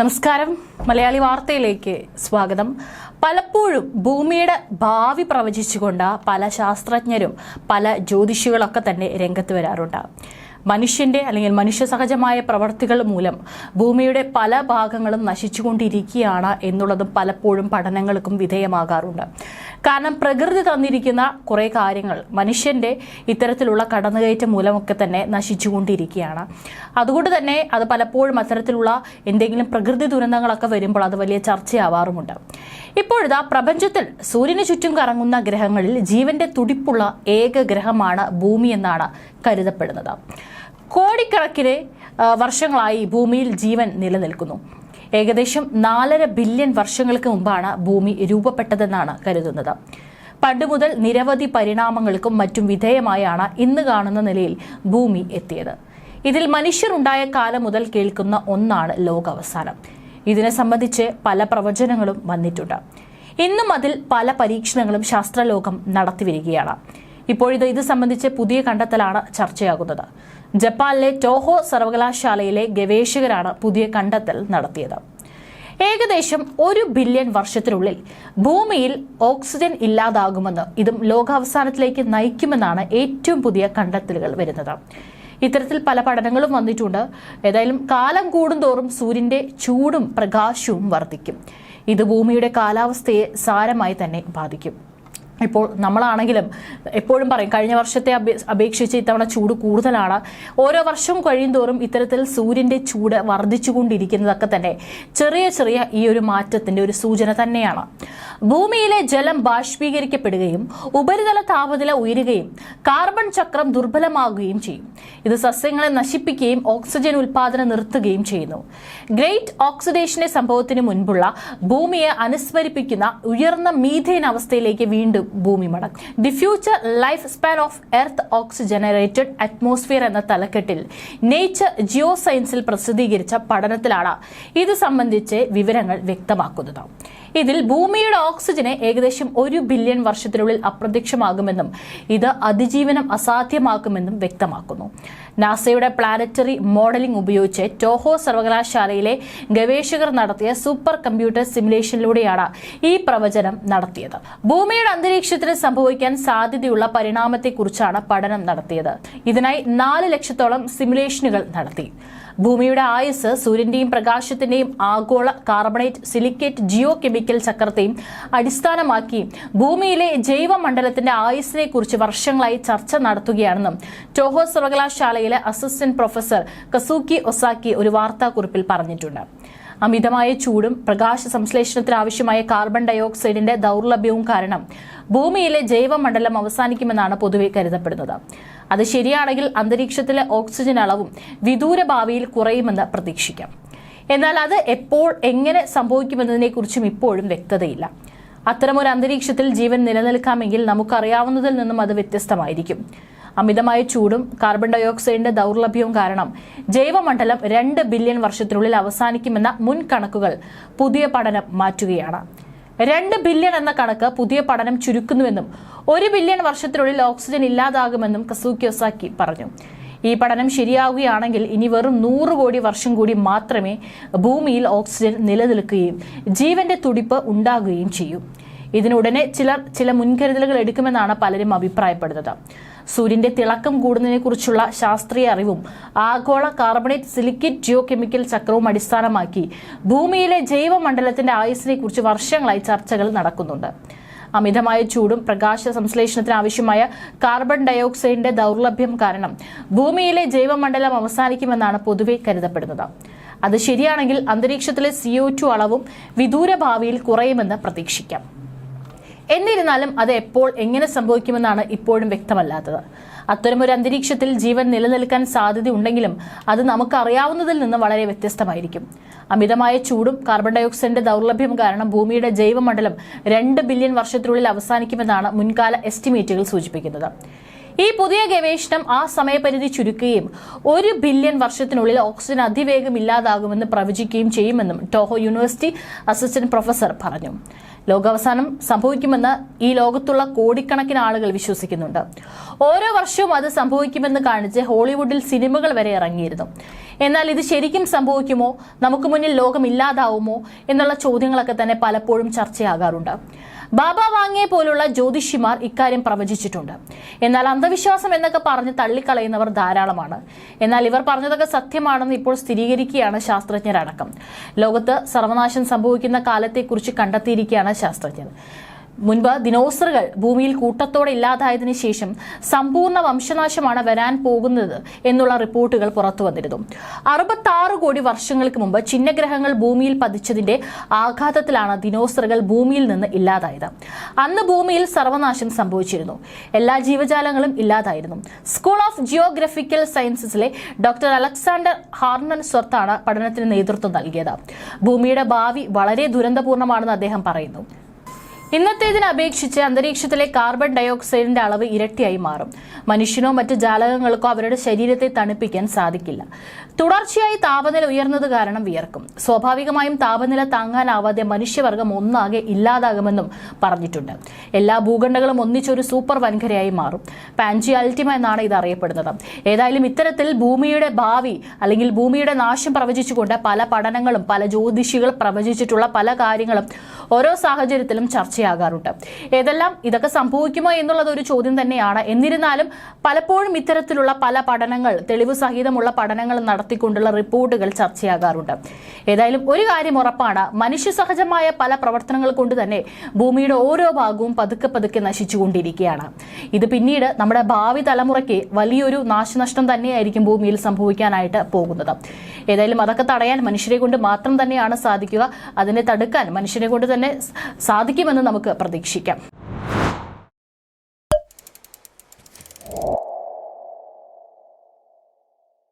നമസ്കാരം. മലയാളി വാർത്തയിലേക്ക് സ്വാഗതം. പലപ്പോഴും ഭൂമിയുടെ ഭാവി പ്രവചിച്ചുകൊണ്ട് പല ശാസ്ത്രജ്ഞരും പല ജ്യോതിഷികളൊക്കെ തന്നെ രംഗത്ത് വരാറുണ്ട്. മനുഷ്യന്റെ അല്ലെങ്കിൽ മനുഷ്യ സഹജമായ പ്രവർത്തികൾ മൂലം ഭൂമിയുടെ പല ഭാഗങ്ങളും നശിച്ചുകൊണ്ടിരിക്കുകയാണ് എന്നുള്ളതും പലപ്പോഴും പഠനങ്ങൾക്കും വിധേയമാകാറുണ്ട്. കാരണം പ്രകൃതി തന്നിരിക്കുന്ന കുറേ കാര്യങ്ങൾ മനുഷ്യന്റെ ഇത്തരത്തിലുള്ള കടന്നുകയറ്റം മൂലമൊക്കെ തന്നെ നശിച്ചുകൊണ്ടിരിക്കുകയാണ്. അതുകൊണ്ട് തന്നെ അത് പലപ്പോഴും അത്തരത്തിലുള്ള എന്തെങ്കിലും പ്രകൃതി ദുരന്തങ്ങളൊക്കെ വരുമ്പോൾ അത് വലിയ ചർച്ചയാവാറുമുണ്ട്. ഇപ്പോഴിതാ പ്രപഞ്ചത്തിൽ സൂര്യന് ചുറ്റും കറങ്ങുന്ന ഗ്രഹങ്ങളിൽ ജീവന്റെ തുടിപ്പുള്ള ഏക ഗ്രഹമാണ് ഭൂമി എന്നാണ് കരുതപ്പെടുന്നത്. കോടിക്കണക്കിന് വർഷങ്ങളായി ഭൂമിയിൽ ജീവൻ നിലനിൽക്കുന്നു. ഏകദേശം നാലര ബില്യൺ വർഷങ്ങൾക്ക് മുമ്പാണ് ഭൂമി രൂപപ്പെട്ടതെന്നാണ് കരുതുന്നത്. പണ്ട് മുതൽ നിരവധി പരിണാമങ്ങൾക്കും മറ്റും വിധേയമായാണ് ഇന്ന് കാണുന്ന നിലയിൽ ഭൂമി എത്തിയത്. ഇതിൽ മനുഷ്യരുണ്ടായ കാലം മുതൽ കേൾക്കുന്ന ഒന്നാണ് ലോകാവസാനം. ഇതിനെ സംബന്ധിച്ച് പല പ്രവചനങ്ങളും വന്നിട്ടുണ്ട്. ഇന്നും അതിൽ പല പരീക്ഷണങ്ങളും ശാസ്ത്രലോകം നടത്തിവരികയാണ്. ഇപ്പോഴിത് ഇത് സംബന്ധിച്ച് പുതിയ കണ്ടെത്തലാണ് ചർച്ചയാകുന്നത്. ജപ്പാനിലെ ടോഹോ സർവകലാശാലയിലെ ഗവേഷകരാണ് പുതിയ കണ്ടെത്തൽ നടത്തിയത്. ഏകദേശം ഒരു ബില്യൺ വർഷത്തിനുള്ളിൽ ഭൂമിയിൽ ഓക്സിജൻ ഇല്ലാതാകുമെന്ന് ഇതും ലോകാവസാനത്തിലേക്ക് നയിക്കുമെന്നാണ് ഏറ്റവും പുതിയ കണ്ടെത്തലുകൾ വരുന്നത്. ഇത്തരത്തിൽ പല പഠനങ്ങളും വന്നിട്ടുണ്ട്. ഏതായാലും കാലം കൂടുന്തോറും സൂര്യന്റെ ചൂടും പ്രകാശവും വർദ്ധിക്കും. ഇത് ഭൂമിയുടെ കാലാവസ്ഥയെ സാരമായി തന്നെ ബാധിക്കും. ഇപ്പോൾ നമ്മളാണെങ്കിലും എപ്പോഴും പറയും കഴിഞ്ഞ വർഷത്തെ അപേ- അപേക്ഷിച്ച് ഇത്തവണ ചൂട് കൂടുതലാണ്. ഓരോ വർഷവും കഴിയുന്തോറും ഇത്തരത്തിൽ സൂര്യന്റെ ചൂട് വർദ്ധിച്ചുകൊണ്ടിരിക്കുന്നതൊക്കെ തന്നെ ചെറിയ ചെറിയ ഈ ഒരു മാറ്റത്തിന്റെ ഒരു സൂചന തന്നെയാണ്. ഭൂമിയിലെ ജലം ബാഷ്പീകരിക്കപ്പെടുകയും ഉപരിതല താപനില ഉയരുകയും കാർബൺ ചക്രം ദുർബലമാകുകയും ചെയ്യും. ഇത് സസ്യങ്ങളെ നശിപ്പിക്കുകയും ഓക്സിജൻ ഉൽപാദനം നിർത്തുകയും ചെയ്യുന്നു. ഗ്രേറ്റ് ഓക്സിഡേഷന്റെ സംഭവത്തിന് മുൻപുള്ള ഭൂമിയെ അനുസ്മരിപ്പിക്കുന്ന ഉയർന്ന മീഥേൻ അവസ്ഥയിലേക്ക് വീണ്ടും ഭൂമി മടക്കും. The future life span of Earth oxygenated atmosphere എന്ന തലക്കെട്ടിൽ നേച്ചർ ജിയോ സയൻസിൽ പ്രസിദ്ധീകരിച്ച പഠനത്തിലാണ് ഇത് സംബന്ധിച്ച് വിവരങ്ങൾ വ്യക്തമാക്കുന്നത്. ഇതിൽ ഭൂമിയുടെ ഓക്സിജന് ഏകദേശം ഒരു ബില്യൺ വർഷത്തിനുള്ളിൽ അപ്രത്യക്ഷമാകുമെന്നും ഇത് അതിജീവനം അസാധ്യമാക്കുമെന്നും വ്യക്തമാക്കുന്നു. നാസയുടെ പ്ലാനറ്ററി മോഡലിംഗ് ഉപയോഗിച്ച് ടോഹോ സർവകലാശാലയിലെ ഗവേഷകർ നടത്തിയ സൂപ്പർ കമ്പ്യൂട്ടർ സിമുലേഷനിലൂടെയാണ് ഈ പ്രവചനം നടത്തിയത്. ഭൂമിയുടെ അന്തരീക്ഷത്തിന് സംഭവിക്കാൻ സാധ്യതയുള്ള പരിണാമത്തെക്കുറിച്ചാണ് പഠനം നടത്തിയത്. ഇതിനായി നാല് ലക്ഷത്തോളം സിമുലേഷനുകൾ നടത്തി. ഭൂമിയുടെ ആയുസ് സൂര്യന്റെയും പ്രകാശത്തിന്റെയും ആഗോള കാർബണേറ്റ് സിലിക്കേറ്റ് ജിയോ കെമിക്കൽ ചക്രത്തെയും അടിസ്ഥാനമാക്കി ഭൂമിയിലെ ജൈവമണ്ഡലത്തിന്റെ ആയുസിനെ കുറിച്ച് വർഷങ്ങളായി ചർച്ച നടത്തുകയാണെന്നും ടോഹോ സർവകലാശാലയിലെ അസിസ്റ്റന്റ് പ്രൊഫസർ കസൂക്കി ഒസാക്കി ഒരു വാർത്താക്കുറിപ്പിൽ പറഞ്ഞിട്ടുണ്ട്. അമിതമായ ചൂടും പ്രകാശ സംശ്ലേഷണത്തിന് ആവശ്യമായ കാർബൺ ഡയോക്സൈഡിന്റെ ദൗർലഭ്യവും കാരണം ഭൂമിയിലെ ജൈവമണ്ഡലം അവസാനിക്കുമെന്നാണ് പൊതുവെ കരുതപ്പെടുന്നത്. അത് ശരിയാണെങ്കിൽ അന്തരീക്ഷത്തിലെ ഓക്സിജൻ അളവും വിദൂര ഭാവിയിൽ കുറയുമെന്ന് പ്രതീക്ഷിക്കാം. എന്നാൽ അത് എപ്പോൾ എങ്ങനെ സംഭവിക്കുമെന്നതിനെക്കുറിച്ചും ഇപ്പോഴും വ്യക്തതയില്ല. അത്തരമൊരു അന്തരീക്ഷത്തിൽ ജീവൻ നിലനിൽക്കാമെങ്കിൽ നമുക്കറിയാവുന്നതിൽ നിന്നും അത് വ്യത്യസ്തമായിരിക്കും. അമിതമായ ചൂടും കാർബൺ ഡയോക്സൈഡിന്റെ ദൗർലഭ്യവും കാരണം ജൈവമണ്ഡലം രണ്ട് ബില്യൺ വർഷത്തിനുള്ളിൽ അവസാനിക്കുമെന്ന മുൻ കണക്കുകൾ പുതിയ പഠനം മാറ്റുകയാണ്. രണ്ട് ബില്യൺ എന്ന കണക്ക് പുതിയ പഠനം ചുരുക്കുന്നുവെന്നും ഒരു ബില്യൺ വർഷത്തിനുള്ളിൽ ഓക്സിജൻ ഇല്ലാതാകുമെന്നും കസൂക്കിയോസാക്കി പറഞ്ഞു. ഈ പഠനം ശരിയാവുകയാണെങ്കിൽ ഇനി വെറും നൂറ് കോടി വർഷം കൂടി മാത്രമേ ഭൂമിയിൽ ഓക്സിജൻ നിലനിൽക്കുകയും ജീവന്റെ തുടിപ്പ് ഉണ്ടാകുകയും ചെയ്യൂ. ഇതിനുടനെ ചിലർ ചില മുൻകരുതലുകൾ എടുക്കുമെന്നാണ് പലരും അഭിപ്രായപ്പെടുന്നത്. സൂര്യന്റെ തിളക്കം കൂടുന്നതിനെക്കുറിച്ചുള്ള ശാസ്ത്രീയ അറിവും ആഗോള കാർബണേറ്റ് സിലിക്കേറ്റ് ജിയോ കെമിക്കൽ ചക്രവും അടിസ്ഥാനമാക്കി ഭൂമിയിലെ ജൈവമണ്ഡലത്തിന്റെ കുറിച്ച് വർഷങ്ങളായി ചർച്ചകൾ നടക്കുന്നുണ്ട്. അമിതമായ ചൂടും പ്രകാശ സംശ്ലേഷണത്തിന് ആവശ്യമായ കാർബൺ ഡയോക്സൈഡിന്റെ ദൗർലഭ്യം കാരണം. ഭൂമിയിലെ ജൈവമണ്ഡലം അവസാനിക്കുമെന്നാണ് പൊതുവെ കരുതപ്പെടുന്നത്. അത് ശരിയാണെങ്കിൽ അന്തരീക്ഷത്തിലെ സിഒ അളവും വിദൂര ഭാവിയിൽ കുറയുമെന്ന് പ്രതീക്ഷിക്കാം. എന്നിരുന്നാലും അത് എപ്പോൾ എങ്ങനെ സംഭവിക്കുമെന്നാണ് ഇപ്പോഴും വ്യക്തമല്ലാത്തത്. അത്തരമൊരു അന്തരീക്ഷത്തിൽ ജീവൻ നിലനിൽക്കാൻ സാധ്യതയുണ്ടെങ്കിലും അത് നമുക്കറിയാവുന്നതിൽ നിന്ന് വളരെ വ്യത്യസ്തമായിരിക്കും. അമിതമായ ചൂടും കാർബൺ ഡയോക്സൈഡിന്റെ ദൗർലഭ്യം കാരണം ഭൂമിയുടെ ജൈവമണ്ഡലം രണ്ട് ബില്യൺ വർഷത്തിനുള്ളിൽ അവസാനിക്കുമെന്നാണ് മുൻകാല എസ്റ്റിമേറ്റുകൾ സൂചിപ്പിക്കുന്നത്. ഈ പുതിയ ഗവേഷണം ആ സമയപരിധി ചുരുക്കുകയും ഒരു ബില്യൺ വർഷത്തിനുള്ളിൽ ഓക്സിജൻ അതിവേഗം ഇല്ലാതാകുമെന്ന് പ്രവചിക്കുകയും ചെയ്യുമെന്നും ടോഹോ യൂണിവേഴ്സിറ്റി അസിസ്റ്റന്റ് പ്രൊഫസർ പറഞ്ഞു. ലോകാവസാനം സംഭവിക്കുമെന്ന് ഈ ലോകത്തുള്ള കോടിക്കണക്കിന് ആളുകൾ വിശ്വസിക്കുന്നുണ്ട്. ഓരോ വർഷവും അത് സംഭവിക്കുമെന്ന് കാണിച്ച് ഹോളിവുഡിൽ സിനിമകൾ വരെ ഇറങ്ങിയിരുന്നു. എന്നാൽ ഇത് ശരിക്കും സംഭവിക്കുമോ? നമുക്ക് മുന്നിൽ ലോകം ഇല്ലാതാവുമോ? എന്നുള്ള ചോദ്യങ്ങളൊക്കെ തന്നെ പലപ്പോഴും ചർച്ചയാകാറുണ്ട്. ബാബ വാങ്ങിയെ പോലുള്ള ജ്യോതിഷിമാർ ഇക്കാര്യം പ്രവചിച്ചിട്ടുണ്ട്. എന്നാൽ അന്ധവിശ്വാസം എന്നൊക്കെ പറഞ്ഞ് തള്ളിക്കളയുന്നവർ ധാരാളമാണ്. എന്നാൽ ഇവർ പറഞ്ഞതൊക്കെ സത്യമാണെന്ന് ഇപ്പോൾ സ്ഥിരീകരിക്കുകയാണ് ശാസ്ത്രജ്ഞരടക്കം. ലോകത്ത് സർവനാശം സംഭവിക്കുന്ന കാലത്തെക്കുറിച്ച് കണ്ടെത്തിയിരിക്കുകയാണ് ശാസ്ത്രജ്ഞർ. മുൻപ് ദിനോസറുകൾ ഭൂമിയിൽ കൂട്ടത്തോടെ ഇല്ലാതായതിനു ശേഷം സമ്പൂർണ വംശനാശമാണ് വരാൻ പോകുന്നത് എന്നുള്ള റിപ്പോർട്ടുകൾ പുറത്തു വന്നിരുന്നു. അറുപത്താറ് കോടി വർഷങ്ങൾക്ക് മുമ്പ് ചിഹ്നഗ്രഹങ്ങൾ ഭൂമിയിൽ പതിച്ചതിന്റെ ആഘാതത്തിലാണ് ദിനോസറുകൾ ഭൂമിയിൽ നിന്ന് ഇല്ലാതായത്. അന്ന് ഭൂമിയിൽ സർവനാശം സംഭവിച്ചിരുന്നു. എല്ലാ ജീവജാലങ്ങളും ഇല്ലാതായിരുന്നു. സ്കൂൾ ഓഫ് ജിയോഗ്രഫിക്കൽ സയൻസസിലെ ഡോക്ടർ അലക്സാണ്ടർ ഹാർണൻ സ്വർത്താണ് പഠനത്തിന് നേതൃത്വം നൽകിയത്. ഭൂമിയുടെ ഭാവി വളരെ ദുരന്തപൂർണമാണെന്ന് അദ്ദേഹം പറയുന്നു. ഇന്നത്തേതിനെ അപേക്ഷിച്ച് അന്തരീക്ഷത്തിലെ കാർബൺ ഡയോക്സൈഡിന്റെ അളവ് ഇരട്ടിയായി മാറും. മനുഷ്യനോ മറ്റ് ജാലകങ്ങൾക്കോ അവരുടെ ശരീരത്തെ തണുപ്പിക്കാൻ സാധിക്കില്ല. തുടർച്ചയായി താപനില ഉയർന്നത് കാരണം വിയർക്കും. സ്വാഭാവികമായും താപനില താങ്ങാനാവാതെ മനുഷ്യവർഗം ഒന്നാകെ ഇല്ലാതാകുമെന്നും പറഞ്ഞിട്ടുണ്ട്. എല്ലാ ഭൂഖണ്ഡങ്ങളും ഒന്നിച്ചൊരു സൂപ്പർ വൻകരയായി മാറും. പാൻജി അൾട്ടിമ എന്നാണ് ഇത് അറിയപ്പെടുന്നത്. ഏതായാലും ഇത്തരത്തിൽ ഭൂമിയുടെ ഭാവി അല്ലെങ്കിൽ ഭൂമിയുടെ നാശം പ്രവചിച്ചുകൊണ്ട് പല പഠനങ്ങളും പല ജ്യോതിഷികൾ പ്രവചിച്ചിട്ടുള്ള പല കാര്യങ്ങളും ഓരോ സാഹചര്യത്തിലും ചർച്ചയാകാറുണ്ട്. ഏതെല്ലാം ഇതൊക്കെ സംഭവിക്കുമോ എന്നുള്ളത് ഒരു ചോദ്യം തന്നെയാണ്. എന്നിരുന്നാലും പലപ്പോഴും ഇത്തരത്തിലുള്ള പല പഠനങ്ങൾ തെളിവ് സഹിതമുള്ള പഠനങ്ങൾ നടത്തിക്കൊണ്ടുള്ള റിപ്പോർട്ടുകൾ ചർച്ചയാകാറുണ്ട്. ഏതായാലും ഒരു കാര്യം ഉറപ്പാണ്. മനുഷ്യ സഹജമായ പല പ്രവർത്തനങ്ങൾ കൊണ്ട് തന്നെ ഭൂമിയുടെ ഓരോ ഭാഗവും പതുക്കെ പതുക്കെ നശിച്ചുകൊണ്ടിരിക്കുകയാണ്. ഇത് പിന്നീട് നമ്മുടെ ഭാവി തലമുറയ്ക്ക് വലിയൊരു നാശനഷ്ടം തന്നെയായിരിക്കും ഭൂമിയിൽ സംഭവിക്കാനായിട്ട് പോകുന്നത്. ഏതായാലും അതൊക്കെ തടയാൻ മനുഷ്യരെ കൊണ്ട് മാത്രം തന്നെയാണ് സാധിക്കുക. അതിനെ തടുക്കാൻ മനുഷ്യരെ കൊണ്ട് തന്നെ സാധിക്കുമെന്ന് നമുക്ക് പ്രതീക്ഷിക്കാം.